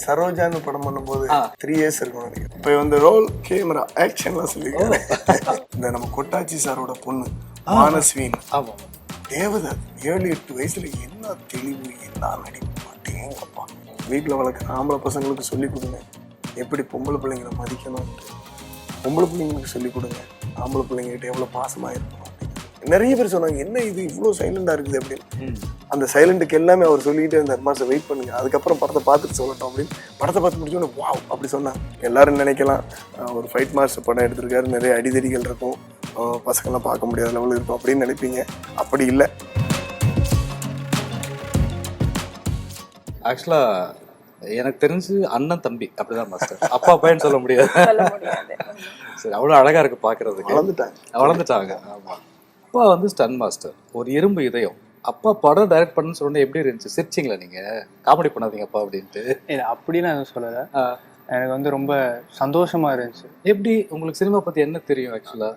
சரோஜான்னு படம் பண்ணும்போது. Three years இருக்கும் நினைக்கிறேன். இப்போ வந்து ரோல் கேமரா ஆக்ஷன்லாம் சொல்லியிருக்காரு. இந்த நம்ம கொட்டாச்சி சாரோட பொண்ணு மானஸ்வீன் ஆமா தேவதத் ஏழு எட்டு வயசுல என்ன தெளிவு என்ன நடிப்பு மாட்டேங்கப்பா வீட்டில் வளர்க்குற ஆம்பளை பசங்களுக்கு சொல்லிக் கொடுங்க. எப்படி பொம்பளை பிள்ளைங்களை மதிக்கணும்ட்டு பொம்பளை பிள்ளைங்களுக்கு சொல்லிக் கொடுங்க. ஆம்பளை பிள்ளைங்ககிட்ட எவ்வளோ பாசமாக அப்படின்னு. நிறைய பேர் சொன்னாங்க என்ன இது? இவ்வளோ சைலண்டாக இருக்குது? அப்படின்னு. அந்த சைலண்ட்டுக்கு எல்லாமே அவர் சொல்லிக்கிட்டே இருந்தார் மாதம் வெயிட் பண்ணுங்க. அதுக்கப்புறம் படத்தை பார்த்துட்டு சொல்லட்டும் அப்படின்னு. படத்தை பார்த்து முடிச்சோன்னே வாவ் அப்படி சொன்னாங்க எல்லாரும் நினைக்கலாம் ஒரு ஃபைட் மாஸ்டர் படம் எடுத்திருக்காரு. நிறைய அடிதடிகள் இருக்கும். அஹ் பசங்கெல்லாம் பார்க்க முடியாத லெவலில் இருக்கும் அப்படின்னு நினைப்பீங்க. அப்படி இல்லை. ஆக்சுவலா எனக்கு தெரிஞ்சு அண்ணன் தம்பி. அப்படிதான் மாஸ்டர் அப்பா பையன் சொல்ல முடியாது. சொல்ல முடியாது. சரி அவ்வளவு அழகா இருக்கு பாக்குறதுக்கு. வளர்ந்துட்டாங்க. வளர்ந்துட்டாங்க. ஆமா. அப்பா வந்து ஸ்டன் மாஸ்டர் ஒரு இரும்பு இதயம். அப்பா படம் டைரக்ட் பண்ணு சொன்ன எப்படி இருந்துச்சு? சிரிச்சிங்களா நீங்க? காமெடி பண்ணாதீங்க அப்பா அப்படின்ட்டு. இல்லை அப்படிலாம் எதுவும் சொல்லலை. எனக்கு வந்து ரொம்ப சந்தோஷமா இருந்துச்சு. எப்படி? உங்களுக்கு சினிமா பத்தி என்ன தெரியும் ஆக்சுவலா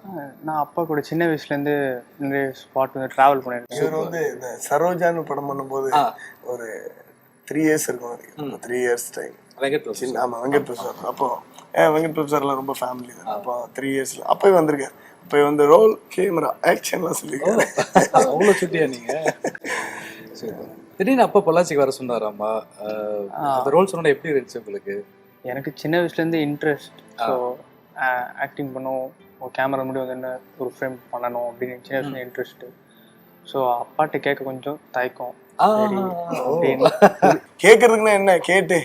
நான் அப்பா கூட சின்ன வயசுலேருந்து நிறைய ஸ்பாட் வந்து ட்ராவல் பண்ணியிருக்கேன். இவர் வந்து இந்த சரோஜான்னு படம் பண்ணும்போது. ஒரு த்ரீ இயர்ஸ் இருக்கும். Three years time Venkat Prabhu சின்ன ஆமாம் வெங்கட் பிரபு சார் அப்போ ஏன் வெங்கட் பிரபு சார்லாம் ரொம்ப ஃபேமிலி தான். அப்போ த்ரீ இயர்ஸில் அப்போயே வந்திருக்காரு. இப்போ வந்து ரோல் கேமரா ஆக்ஷன்லாம் சொல்லியிருக்காரு. அவ்வளவு சுட்டியா நீங்க? சூப்பர் திடீர்னு அப்பா பொள்ளாச்சிக்கு வர சொன்னாராமா அந்த ரோல் சொன்னா எப்படி இருந்துச்சு உங்களுக்கு? எனக்கு சின்ன வயசுலேருந்து இன்ட்ரெஸ்ட் ஸோ ஆக்டிங் பண்ணும். ஒரு கேமரா முன்னாடி வந்து என்ன ஒரு ஃப்ரேம் பண்ணணும் அப்படின்னு சின்ன வயசுல இன்ட்ரெஸ்ட்டு ஸோ அப்பாட்ட கேட்க கொஞ்சம் தயக்கம். கேட்கறதுக்குன்னா என்ன? கேட்டு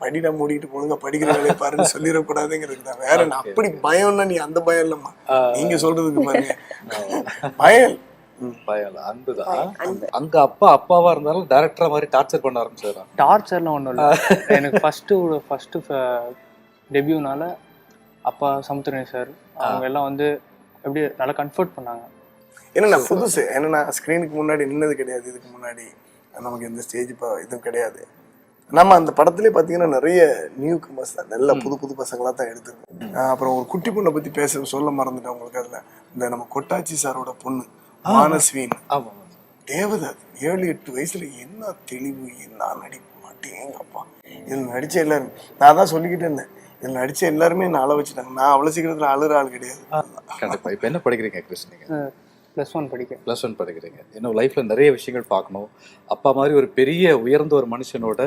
படிடா மூடிட்டு போடுங்க படிக்கிற வேலையை பாருன்னு சொல்லிடக்கூடாதுங்கிறது தான். வேற என்ன அப்படி பயம்னா நீ அந்த பயம் இல்லம்மா. நீங்க சொல்றதுக்கு பாருங்க. பயம். இல்ல. ம். பயம்ல, அன்புதான் அங்க அப்பா அப்பாவா இருந்தாலும் டைரக்டரா மாதிரி டார்ச்சர் பண்ண ஆரம்பிச்சாராம் டார்ச்சர்லாம் ஒன்றும் இல்லை. எனக்கு ஃபஸ்ட்டு ஃபஸ்ட்டு டெபியூனால அப்பா சமுத்திரன் சார் அவங்க எல்லாம் வந்து எப்படி நல்லா கம்ஃபர்ட் பண்ணாங்க. என்னன்னா புதுசு? என்னன்னா ஸ்க்ரீனுக்கு முன்னாடி நின்னது கிடையாது இதுக்கு முன்னாடி? நமக்கு இந்த ஸ்டேஜ் இப்போ இதுவும் கிடையாது. நம்ம அந்த படத்திலே பார்த்தீங்கன்னா நிறைய நியூ கமர்ஸ் தான். நல்ல புது புது பசங்களாக தான் எடுத்திருக்கோம். அப்புறம் ஒரு குட்டி பொண்ணை பற்றி பேச சொல்ல மறந்துட்டேன் உங்களுக்கு அதில். இந்த நம்ம கொட்டாச்சி சாரோட பொண்ணு மானஸ்வீன். ஆமா தேவதத் ஏழு எட்டு வயசுல என்ன தெளிவு என்ன நடிப்பு மாட்டேங்கப்பா இதில் நடிச்ச எல்லாரும் நான் தான் சொல்லிக்கிட்டு இருந்தேன். இதில் நடிச்ச எல்லாருமே என்ன அழ வச்சுட்டாங்க. நான் அவ்வளோ சீக்கிரத்தில் அழுற ஆள் கிடையாது. கண்டிப்பா. இப்ப என்ன படிக்கிறீங்க கிருஷ்ண நீங்க? ப்ளஸ் ஒன் படிக்க ப்ளஸ் ஒன் படிக்கிறீங்க. இன்னும் லைஃப்ல நிறைய விஷயங்கள் பார்க்கணும். அப்பா மாதிரி ஒரு பெரிய உயர்ந்த ஒரு மனுஷனோட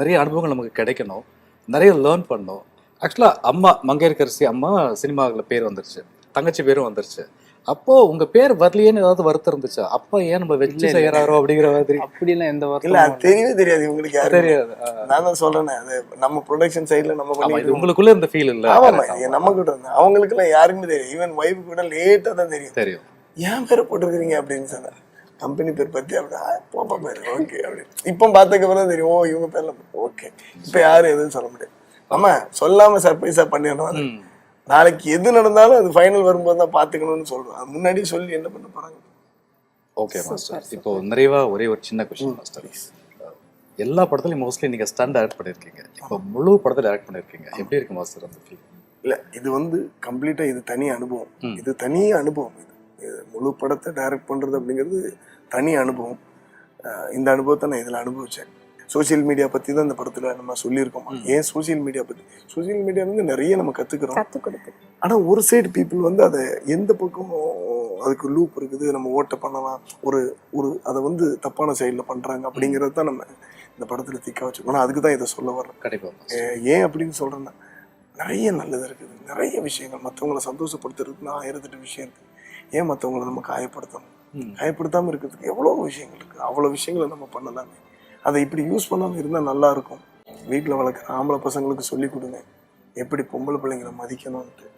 நிறைய அனுபவங்கள் நமக்கு கிடைக்கணும். நிறைய லேர்ன் பண்ணணும். ஆக்சுவலா அம்மா மங்கையர்கரசி அம்மா சினிமாவில் பேர் வந்துருச்சு. தங்கச்சி பேரும் வந்துருச்சு. அப்போ உங்க பேர் வரலையேன்னு ஏதாவது வருத்தம் இருந்துச்சா? அப்பா ஏன் நம்ம வச்சு செய்யறாரோ அப்படிங்கிற மாதிரி? அப்படிலாம் எந்த இல்ல வருத்தமும் அது தெரியவே தெரியாது. இவங்களுக்கு யாரு தெரியாது. நான் தான் சொல்றேனே. அது நம்ம ப்ரொடக்ஷன் சைடுல நம்ம ஆமா இது பண்ணிட்டு உங்களுக்குள்ள இருந்த ஃபீல் இல்ல. இது நம்ம கிட்ட இருந்து. அவங்களுக்கு எல்லாம் யாருக்குமே தெரியும் ஈவன் ஒய்ஃபு கூட லேட்டா தான் தெரியும். தெரியும். ஏன் பேரை போட்டிருக்கிறீங்க அப்படின்னு சொன்னேன் கம்பெனி பேர் பத்தி அப்படி "ஆ, போப்பா பேர் ஓகே அப்படின்னு. இப்போ பார்த்ததுக்கு அப்புறம் தான் தெரியும் ஓ இவங்க பேர்ல ஓகே இப்போ யாரும் எதுவும் சொல்ல முடியாது. ஆமா சொல்லாம சர்ப்ரைஸா பண்ணிடணும் ம். நாளைக்கு எது நடந்தாலும் அது ஃபைனல் வரும்போது தான் பாத்துக்கணும்னு சொல்றோம். அது முன்னாடியே சொல்லி என்ன பண்ண போறாங்க? ஓகே மாஸ்டர் இப்போ நிறைவா ஒரே ஒரு சின்ன கொஸ்டின் மாஸ்டர் எல்லா படத்துலயும் மோஸ்ட்லி நீங்க ஸ்டன் டைரக்ட் பண்ணிருக்கீங்க. இப்போ முழு படத்தை டைரக்ட் பண்ணிருக்கீங்க. எப்படி இருக்கு மாஸ்டர் அந்த ஃபீல் இல்ல இது வந்து கம்ப்ளீட்டா இது தனி அனுபவம். இது தனி அனுபவம் இது. முழு படத்தை டைரக்ட் பண்றது அப்படிங்கிறது தனி அனுபவம். இந்த அனுபவத்தை நான் இதுல அனுபவிச்சேன். சோஷியல் மீடியா பத்தி தான் இந்த படத்துல நம்ம சொல்லியிருக்கோம். ஏன் சோஷியல் மீடியா பத்தி? சோஷியல் மீடியா வந்து நிறைய நம்ம கத்துக்கிறோம். கத்து கொடுத்து. ஆனா ஒரு சைடு பீப்புள் வந்து அதை எந்த பக்கமும் அதுக்கு லூப் இருக்குது நம்ம ஓட்ட பண்ணலாம் ஒரு ஒரு அதை வந்து தப்பான சைடில் பண்றாங்க அப்படிங்கிறது தான் நம்ம இந்த படத்துல திக்கா வச்சுக்கணும் அதுக்கு தான் இதை சொல்ல வர்றேன் கண்டிப்பா master. ஏ- ஏன் அப்படின்னு சொல்றேன்னா நிறைய நல்லது இருக்குது. நிறைய விஷயங்கள் மற்றவங்கள சந்தோஷப்படுத்துறதுக்கு ஆயிரத்தெட்டு விஷயம் இருக்கு. ஏன் மற்றவங்கள நம்ம காயப்படுத்தணும்? ம். காயப்படுத்தாம இருக்கிறதுக்கு எவ்வளோ விஷயங்கள் இருக்கு? அவ்வளோ விஷயங்களை நம்ம பண்ணலாமே. அதை இப்படி யூஸ் பண்ணாம இருந்தால் நல்லா இருக்கும். வீட்டில் வளர்க்குற ஆம்பளை பசங்களுக்கு சொல்லிக் கொடுங்க. எப்படி பொம்பளை பிள்ளைங்களை மதிக்கணும்ட்டு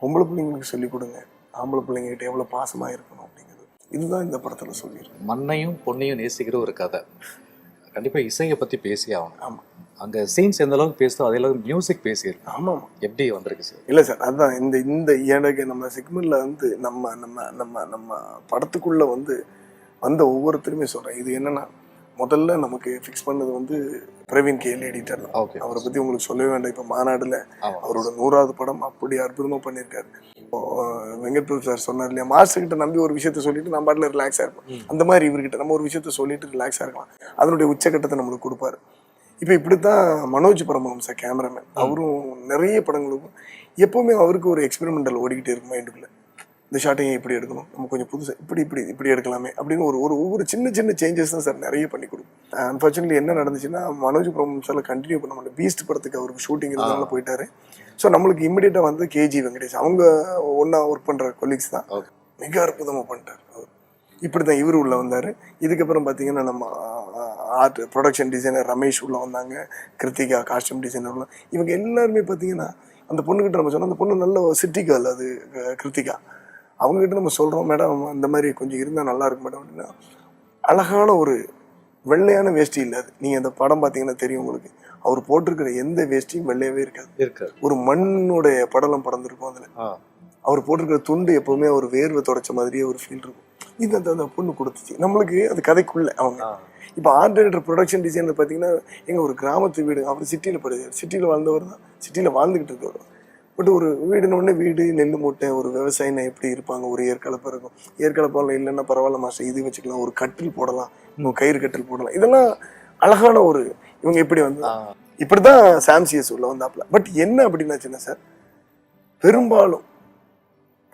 பொம்பளை பிள்ளைங்களுக்கு சொல்லிக் கொடுங்க. ஆம்பளை பிள்ளைங்ககிட்ட எவ்வளோ பாசமாக இருக்கணும் அப்படிங்கிறது. இதுதான் இந்த படத்தில் சொல்லியிருக்கேன் மண்ணையும் பொண்ணையும் நேசிக்கிற ஒரு கதை. கண்டிப்பா இசையை பத்தி பேசி ஆகணும். ஆமாம் அங்க சீன்ஸ் எந்த அளவுக்கு பேசுதோ அதே அளவுக்கு மியூசிக் பேசியிருக்கு ஆமாம் எப்படி வந்திருக்கு சார் இல்லை சார் அதான் இந்த இந்த எனக்கு நம்ம செக்மெண்ட்ல வந்து நம்ம நம்ம நம்ம நம்ம படத்துக்குள்ள வந்து வந்த ஒவ்வொருத்தருமே சொல்றேன். இது என்னன்னா முதல்ல நமக்கு ஃபிக்ஸ் பண்ணது வந்து பிரவீன் கேஎல் எடிட்டர் தான். அவரை பத்தி உங்களுக்கு சொல்லவே வேண்டாம். இப்போ மாநாடுல அவரோட நூறாவது படம் அப்படி அற்புதமா பண்ணியிருக்காரு. இப்போ அஹ், வெங்கட் பிரபு சார் சொன்னார் இல்லையா மாஸ்டர் கிட்ட நம்பி ஒரு விஷயத்த சொல்லிட்டு நம்ம பாட்டில் ரிலாக்ஸாக இருப்போம் அந்த மாதிரி இவர்கிட்ட நம்ம ஒரு விஷயத்த சொல்லிட்டு ரிலாக்ஸாக இருக்கலாம். அதனுடைய உச்சக்கட்டத்தை நம்மளுக்கு கொடுப்பாரு. இப்போ இப்படித்தான் மனோஜ் பரமஹம்ச கேமராமேன் அவரும் நிறைய படங்களுக்கும் எப்பவுமே அவருக்கு ஒரு எக்ஸ்பெரிமெண்டல் ஓடிக்கிட்டே இருக்கும் மைண்டுக்குள்ள இந்த ஷாட்டையும் இப்படி எடுக்கணும்? நம்ம கொஞ்சம் புதுசாக இப்படி இப்படி இப்படி எடுக்கலாமே அப்படின்னு ஒரு ஒரு ஒவ்வொரு சின்ன சின்ன சேஞ்சஸ் தான் சார் நிறைய பண்ணி கொடுக்கும். அன்ஃபார்ச்சுனேட்லி என்ன நடந்துச்சுன்னா மனோஜ் பரமஹம்சால கண்டினியூ பண்ண மாட்டேன். பீஸ்ட் படத்துக்கு அவருக்கு ஷூட்டிங் இருந்தனால போயிட்டாரு. ஸோ நம்மளுக்கு இமிடியேட்டாக வந்து கேஜி வெங்கடேஷ். அவங்க ஒன்றா ஒர்க் பண்ணுற கொலீக்ஸ் தான். மிக அற்புதமாக பண்ணிட்டார் இப்படி தான் இவர் உள்ள வந்தார். இதுக்கப்புறம் பார்த்தீங்கன்னா நம்ம ஆர்ட் ப்ரொடக்ஷன் டிசைனர் ரமேஷ் உள்ள வந்தாங்க. கிருத்திகா காஸ்டியூம் டிசைனர் உள்ள. இவங்க எல்லாருமே பார்த்தீங்கன்னா அந்த பொண்ணுகிட்ட நம்ம சொன்னோம் அந்த பொண்ணு நல்ல சிட்டி கேர்ள் அது கிருத்திகா. அவங்ககிட்ட நம்ம சொல்கிறோம் மேடம் இந்த மாதிரி கொஞ்சம் இருந்தால் நல்லா இருக்கும் மேடம். அப்படின்னா அழகான ஒரு வெள்ளையான வேஷ்டி இல்லை அது. நீங்கள் அந்த படம் பார்த்தீங்கன்னா தெரியும் உங்களுக்கு. அவர் போட்டிருக்கிற எந்த வேஷ்டியும் வெள்ளையவே இருக்காது. இருக்காது. ஒரு மண்ணுடைய படலம் படர்ந்திருக்கும் அதில். அவர் போட்டிருக்கிற துண்டு எப்பவுமே ஒரு வேர்வை தொடச்ச மாதிரியே ஒரு ஃபீல் இருக்கும். இது அந்த அந்த பொண்ணு கொடுத்துச்சு. நம்மளுக்கு அது கதைக்குள்ள அவங்க. இப்போ ஆர்ட் டைரக்டர் ப்ரொடக்ஷன் டிசைனர் பார்த்தீங்கன்னா எங்க ஒரு கிராமத்து வீடு அவர் சிட்டியில் படுது சிட்டியில் வாழ்ந்தவர் தான். சிட்டியில் வாழ்ந்துக்கிட்டு இருக்கவர் பட் ஒரு வீடுன உடனே வீடு நெல் மூட்டை ஒரு விவசாயினா எப்படி இருப்பாங்க? ஒரு ஏற்கலப்பை இருக்கும். ஏற்கலப்பால் இல்லைன்னா பரவாயில்ல மாஸ்டர். இது வச்சுக்கலாம். ஒரு கட்டில் போடலாம். இன்னும் கயிறு கட்டில் போடலாம். இதெல்லாம் அழகான ஒரு இவங்க எப்படி வந்து இப்படிதான் சாம்சியஸ் உள்ள வந்தாப்ல பட் என்ன அப்படின்னாச்சுன்னா சார் பெரும்பாலும்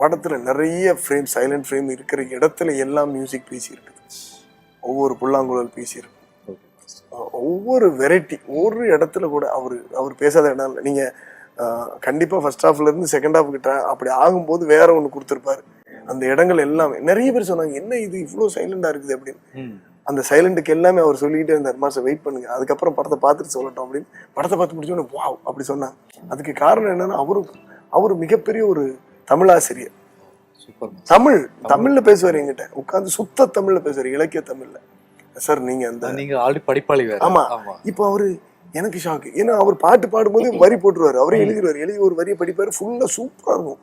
படத்துல நிறைய ஃப்ரேம் சைலண்ட் ஃப்ரேம் இருக்கிற இடத்துல எல்லாம் மியூசிக் பீஸ் இருக்குது ஒவ்வொரு புல்லாங்குழல் பீஸ் இருக்கு ஒவ்வொரு வெரைட்டி ஒரு இடத்துல கூட அவர் அவர் பேசாத இடம் இல்லை. நீங்க அஹ், கண்டிப்பா ஃபர்ஸ்ட் ஹாஃப்ல இருந்து செகண்ட் ஹாஃப் கிட்ட அப்படி ஆகும்போது வேற ஒன்று கொடுத்துருப்பாரு. அந்த இடங்கள் எல்லாமே நிறைய பேர் சொன்னாங்க என்ன இது இவ்வளோ சைலண்டா இருக்குது? அப்படின்னு. அந்த சைலண்ட்டுக்கு எல்லாமே அவர் சொல்லிக்கிட்டே இருந்தார் மாசம் வெயிட் பண்ணுங்க. அதுக்கப்புறம் படத்தை பார்த்துட்டு சொல்லட்டும் அப்படின்னு. படத்தை பார்த்து முடிச்சோடனே வாவ் அப்படி சொன்னாங்க. அதுக்கு காரணம் என்னன்னா அவரு அவர் மிகப்பெரிய ஒரு தமிழாசிரியர். தமிழ் தமிழ்ல பேசுவார் என்கிட்ட. உட்கார்ந்து சுத்த தமிழ்ல பேசுவார் இலக்கிய தமிழ்ல. சார் நீங்க அந்த நீங்க ஆல்ரெடி படிப்பாளி ஆமா. இப்போ அவரு எனக்கு ஷாக்கு ஏன்னா அவர் பாட்டு பாடும்போது வரி போட்டுருவாரு. அவரே எழுதிடுவார் எழுதி ஒரு வரியை படிப்பாரு. ஃபுல்லா சூப்பரா இருக்கும்.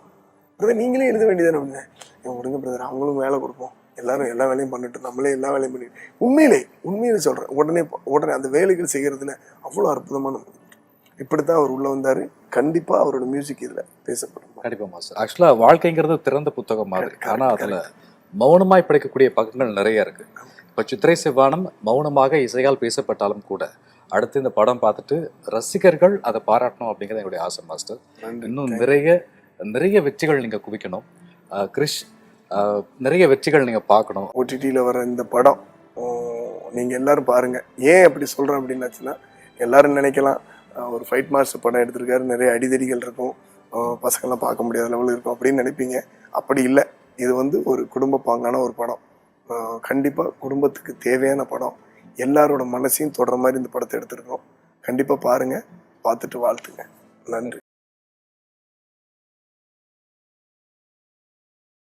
பிரதர் நீங்களே எழுத வேண்டியதானே அப்படின்னா "ஏன் விடுங்க பிரதர். அவங்களும் வேலை கொடுப்போம். எல்லாரும் எல்லா வேலையும் பண்ணிட்டு நம்மளே எல்லா வேலையும் பண்ணிட்டு உண்மையிலே உண்மையிலே சொல்றேன். உடனே உடனே அந்த வேலைகள் செய்யறதுல அவ்வளவு அற்புதமான மனிதர். இப்படித்தான் அவர் உள்ள வந்தாரு. கண்டிப்பா அவரோட மியூசிக் இதுல பேசப்படும். கண்டிப்பா மாஸ்டர். ஆக்சுவலா வாழ்க்கைங்கிறது திறந்த புத்தகம் மாதிரி. Correct, ஆனா correct, அதுல மௌனமாய் படிக்கக்கூடிய பக்கங்கள் நிறைய இருக்கு. இப்ப சித்திரை செவ்வானம் மௌனமாக இசையால் பேசப்பட்டாலும் கூட அடுத்து இந்த படம் பார்த்துட்டு ரசிகர்கள் அதை பாராட்டணும் அப்படிங்கிறது என்னுடைய ஆசை மாஸ்டர். இன்னும் நிறைய நிறைய வெற்றிகள் நீங்க குவிக்கணும். அஹ் நிறைய வெற்றிகள் நீங்கள் பார்க்கணும். ஓடிடியில் வர இந்த படம் நீங்கள் எல்லோரும் எல்லாரும் ஏன் அப்படி சொல்கிறேன் அப்படின்னாச்சுன்னா எல்லோரும் நினைக்கலாம் ஒரு ஃபைட் மாஸ்டர் படம் எடுத்திருக்காரு நிறைய அடிதடிகள் இருக்கும் பசங்கள்லாம் பார்க்க முடியாத லெவலில் இருக்கும் அப்படின்னு நினைப்பீங்க. அப்படி இல்லை. இது வந்து ஒரு குடும்ப பாங்கான ஒரு படம். கண்டிப்பாக குடும்பத்துக்கு தேவையான படம். எல்லாரோட மனசையும் தொடர மாதிரி இந்த படத்தை எடுத்திருக்கோம். கண்டிப்பாக பாருங்க பார்த்துட்டு வாழ்த்துங்க. நன்றி.